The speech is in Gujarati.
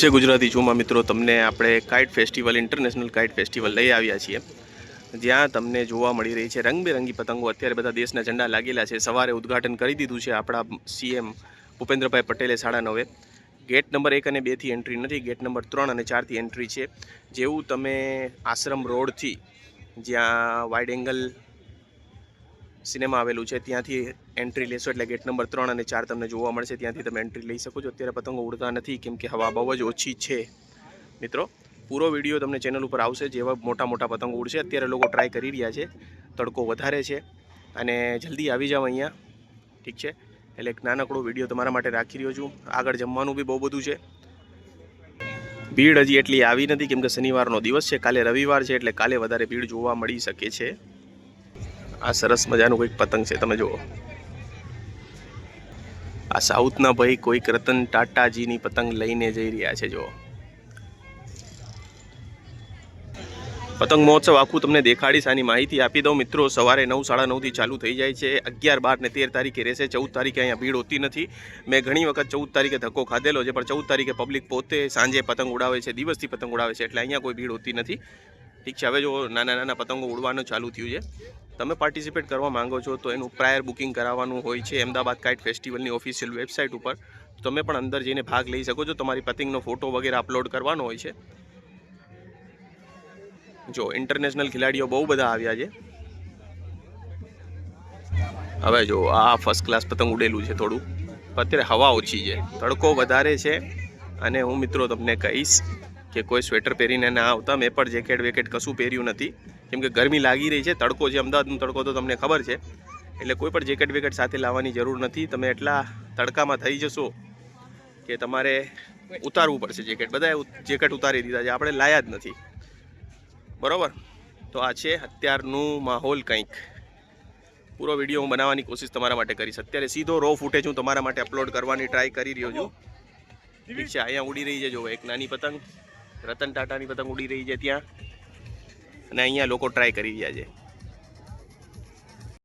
છે ગુજરાતી ચૂમા મિત્રો, તમને આપણે kite festival, international kite festival લઈ આવ્યા છીએ. જ્યાં તમને જોવા મળી રહી છે રંગબેરંગી પતંગો. અત્યારે બધા દેશના ઝંડા લાગેલા છે. સવારે ઉદ્ઘાટન કરી દીધું છે આપણા સીએમ ભૂપેન્દ્રભાઈ પટેલે સાડા નવે. ગેટ નંબર એક અને બેથી એન્ટ્રી નથી, ગેટ નંબર ત્રણ અને ચારથી એન્ટ્રી છે. જેવું તમે આશ્રમ રોડથી જ્યાં વાઇડ એંગલ સિનેમા આવેલું છે. ત્યાંથી એન્ટ્રી લેશો એટલે ગેટ નંબર ત્રણ અને ચાર તમને જોવા મળશે. ત્યાંથી તમે એન્ટ્રી લઈ શકો છો. અત્યારે પતંગો ઉડતા નથી, કેમ કે હવા બહુ જ ઓછી છે. મિત્રો, પૂરો વીડિયો તમને ચેનલ ઉપર આવશે, જેવા મોટા મોટા પતંગો ઉડશે. અત્યારે લોકો ટ્રાય કરી રહ્યા છે. તડકો વધારે છે. અને જલ્દી આવી જાઓ અહીંયા. ઠીક છે? એટલે એક નાનકડો વીડિયો તમારા માટે રાખી રહ્યો છું. આગળ જમવાનું બી બહુ બધું છે. ભીડ હજી એટલી આવી નથી, કેમ કે શનિવારનો દિવસ છે. કાલે રવિવાર છે, એટલે કાલે વધારે ભીડ જોવા મળી શકે છે. આ સરસ મજાનું કોઈક પતંગ છે, તમે જુઓ. આ સાઉથના ભાઈ કોઈક રતન ટાટાજીની પતંગ લઈને જઈ રહ્યા છે જો પતંગ મહોત્સવ આખું તમને દેખાડીશ, આની માહિતી આપી દઉં. મિત્રો, સવારે નવ, સાડા નવથી ચાલુ થઈ જાય છે. અગિયાર, બાર ને તેર તારીખે રહેશે. ચૌદ તારીખે અહીંયા ભીડ હોતી નથી. મેં ઘણી વખત ચૌદ તારીખે ધક્કો ખાધેલો છે, પણ ચૌદ તારીખે પબ્લિક પોતે સાંજે પતંગ ઉડાવે છે, દિવસથી પતંગ ઉડાવે છે, એટલે અહીંયા કોઈ ભીડ હોતી નથી. ઠીક છે, હવે જો નાના નાના પતંગો ઉડવાનું ચાલુ થયું છે. તમે પાર્ટિસિપેટ કરવા માંગો છો તો એનું પ્રાયર બુકિંગ કરાવવાનું હોય છે અમદાવાદ કાઇટ ફેસ્ટિવલની ઓફિશિયલ વેબસાઇટ ઉપર. તમે પણ અંદર જઈને ભાગ લઈ શકો છો. તમારી પતિંગનો ફોટો વગેરે અપલોડ કરવાનો હોય છે. જો ઇન્ટરનેશનલ ખેલાડીઓ બહુ બધા આવ્યા છે. હવે જો, આ ફર્સ્ટ ક્લાસ પતંગ ઉડેલું છે થોડું. અત્યારે હવા ઓછી છે. તડકો વધારે છે. અને હું મિત્રો તમને કહીશ કે કોઈ સ્વેટર પહેરીને ના આવતા. મેં પણ જેકેટ વેકેટ કશું પહેર્યું નથી. કેમ કે ગરમી લાગી રહી છે, તડકો છે, અમદાવાદનો તડકો તો તમને ખબર છે. એટલે કોઈ પણ જેકેટ વેકેટ સાથે લાવવાની જરૂર નથી. તમે એટલા તડકામાં થઈ જશો કે તમારે ઉતારવું પડશે જેકેટ. બધાએ જેકેટ ઉતારી દીધા છે. આપણે લાયા જ નથી. બરાબર? તો આ છે અત્યારનું માહોલ કંઈક. પૂરો વીડિયો હું બનાવવાની કોશિશ તમારા માટે કરીશ. અત્યારે સીધો રો ફૂટેજ હું તમારા માટે અપલોડ કરવાની ટ્રાય કરી રહ્યો છું. ઠીક છે, અહીંયા ઉડી રહી છે જો એક નાની પતંગ. રતન ટાટાની પતંગ ઉડી રહી છે ત્યાં. અને અહીંયા લોકો ટ્રાય કરી રહ્યા છે.